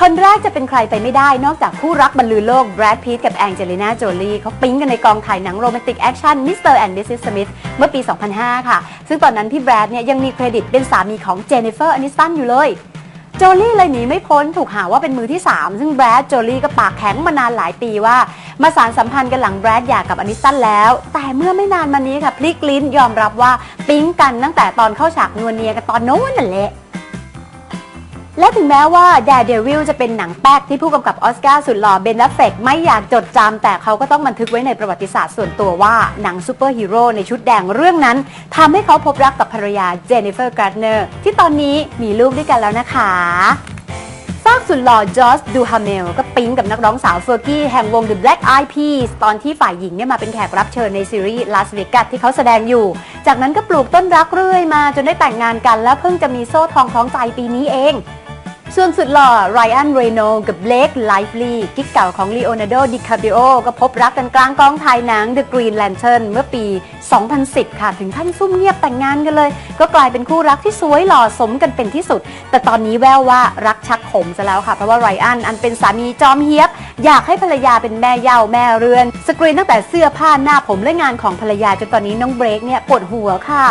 คนแรกจะเป็นใครไปไม่ได้นอกจากคู่รักบรรลือโลกแบรดพีตกับแองเจลิน่าโจลีเขาปิ๊งกันในกองถ่ายหนังโรแมนติกแอคชั่นมิสเตอร์แอนด์มิสซิสสมิธเมื่อปี 2005 ค่ะ ซึ่งตอนนั้นพี่แบรดเนี่ยยังมีเครดิตเป็นสามีของเจนนิเฟอร์อนิสตันอยู่เลยโจลี่เลยหนีไม่พ้นถูกหาว่าเป็นมือที่ 3 ซึ่งแบรดโจลี่ก็ปากแข็งมานานหลายปีว่า มาสารสัมพันธ์กันหลังแบรดหย่ากับอนิสตันแล้ว แต่เมื่อไม่นานมานี้ค่ะพลิกลิ้นยอมรับว่าปิ๊งกันตั้งแต่ตอนเข้าฉากนวลเนียกันตอนโน้นนั่นแหละ และถึงแม้ว่า Daredevil จะเป็นหนังแป๊กที่ผู้กำกับออสการ์สุดหล่อเบน a ฟเฟกไม่อยากจดจำแต่เขาก็ต้องบันทึกไว้ในประวัติศาสตร์ส่วนตัวว่าหนังซูเปอร์ฮีโร่ในชุดแดงเรื่องนั้นทำให้เขาพบรักกับภรรยาเจนนิเฟอร์การ์เนอร์ที่ตอนนี้มีลูกด้วยกันแล้วนะคะซากสุดหล่อจอร์จดูฮาเมลก็ปิ๊งกับนักร้องสาวเฟอร์กี้แห่งวง The Black Eyed Peas ตอนที่ฝ่ายหญิงเนี่ยมาเป็นแขกรับเชิญในซีรีส์ Las Vegas ที่เขาแสดงอยู่ จากนั้นก็ปลูกต้นรักเรื่อยมาจนได้แต่งงานกันแล้วเพิ่งจะมีโซ่ทองคล้องใจปีนี้เอง ส่วนสุดหล่อไรอันเรโนกับเบลกไลฟ์ลีกิ๊กเก่าของลีโอนาร์โดดิคาปิโอก็พบรักกันกลางกองถ่ายหนัง The Green Lantern เมื่อปี 2010 ค่ะ ถึงขั้นซุ่มเงียบแต่งงานกันเลย ก็กลายเป็นคู่รักที่สวยหล่อสมกันเป็นที่สุด แต่ตอนนี้แววว่ารักชักขมซะแล้วค่ะ เพราะว่าไรอันอันเป็นสามีจอมเฮียบ อยากให้ภรรยาเป็นแม่เย่าแม่เรือน สกรีนตั้งแต่เสื้อผ้าหน้าผมและงานของภรรยาจนตอนนี้น้องเบรกเนี่ยปวดหัวค่ะ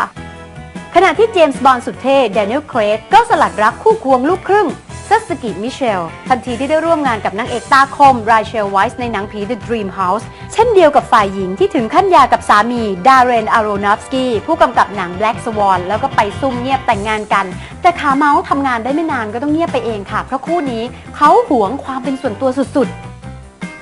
ขณะที่เจมส์บอนด์สุดเท่แดนียลเครกก็สลัดรักคู่ควงลูกครึ่งซัสกิมิเชล ทันทีที่ได้ร่วมงานกับนางเอกตาคมไรเชลไวส์ในหนังผี The Dream House เช่นเดียวกับฝ่ายหญิงที่ถึงขั้นยากับสามี ดาร์เรน อารอนอฟสกี้ ผู้กำกับหนัง Black Swan แล้วก็ไปซุ่มเงียบแต่งงานกัน แต่ขาเมาส์ทำงานได้ไม่นานก็ต้องเงียบไปเองค่ะ เพราะคู่นี้เขาหวงความเป็นส่วนตัวสุดๆ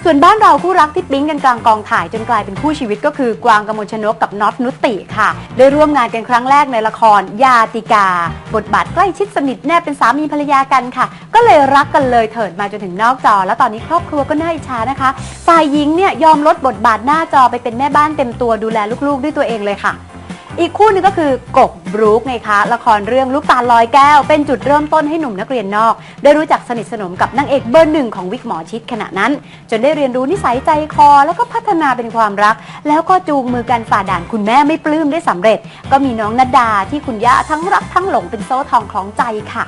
ส่วนบ้านเราคู่รักที่ปิ๊งกันกลางกองถ่ายจนกลายเป็นคู่ชีวิตก็คือกวางกมลชนกกับน็อตนุตติค่ะ ได้ร่วมงานกันครั้งแรกในละครยาติกา บทบาทใกล้ชิดสนิทแนบเป็นสามีภรรยากันค่ะ ก็เลยรักกันเลยเถิดมาจนถึงนอกจอ แล้วตอนนี้ครอบครัวก็น่าอิจฉานะคะฝ่ายหญิงเนี่ยยอมลดบทบาทหน้าจอไปเป็นแม่บ้านเต็มตัวดูแลลูกๆด้วยตัวเองเลยค่ะ อีกคู่หนึงก็คือกบบรูคไงคะ ละครเรื่องลูกตาลอยแก้ว เป็นจุดเริ่มต้นให้หนุ่มนักเรียนนอก ได้รู้จักสนิทสนมกับนางเอกเบอร์หนึ่งของวิกหมอชิดขณะนั้น จนได้เรียนรู้นิสัยใจคอ แล้วก็พัฒนาเป็นความรัก แล้วก็จูงมือกันฝ่าด่านคุณแม่ไม่ปลื้มได้สำเร็จ ก็มีน้องนัดดาที่คุณย่าทั้งรักทั้งหลงเป็นโซ่ทองคล้องใจค่ะ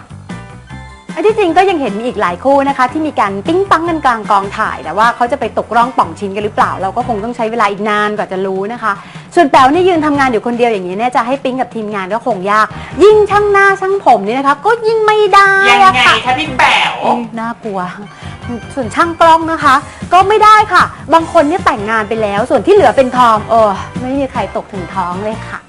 อันที่จริงก็ยังเห็นมีอีกหลายคู่นะคะ ที่มีการปิ้งปังกันกลางกองถ่าย แต่ว่าเขาจะไปตกร่องป่องชิ้นกันหรือเปล่า เราก็คงต้องใช้เวลาอีกนานกว่าจะรู้นะคะ ส่วนแป๋วนี่ยืนทำงานอยู่คนเดียวอย่างนี้เนี่ยจะให้ปิ้งกับทีมงานก็คงยาก ยิ่งช่างหน้าช่างผมนี่นะคะก็ยิ่งไม่ได้ยังอะไงค่ะ คะพี่แป๋วอืมน่ากลัว ส่วนช่างกล้องนะคะ ก็ไม่ได้ค่ะ บางคนเนี่ยแต่งงานไปแล้ว ส่วนที่เหลือเป็นทองเออไม่มีใครตกถึงท้องเลยค่ะ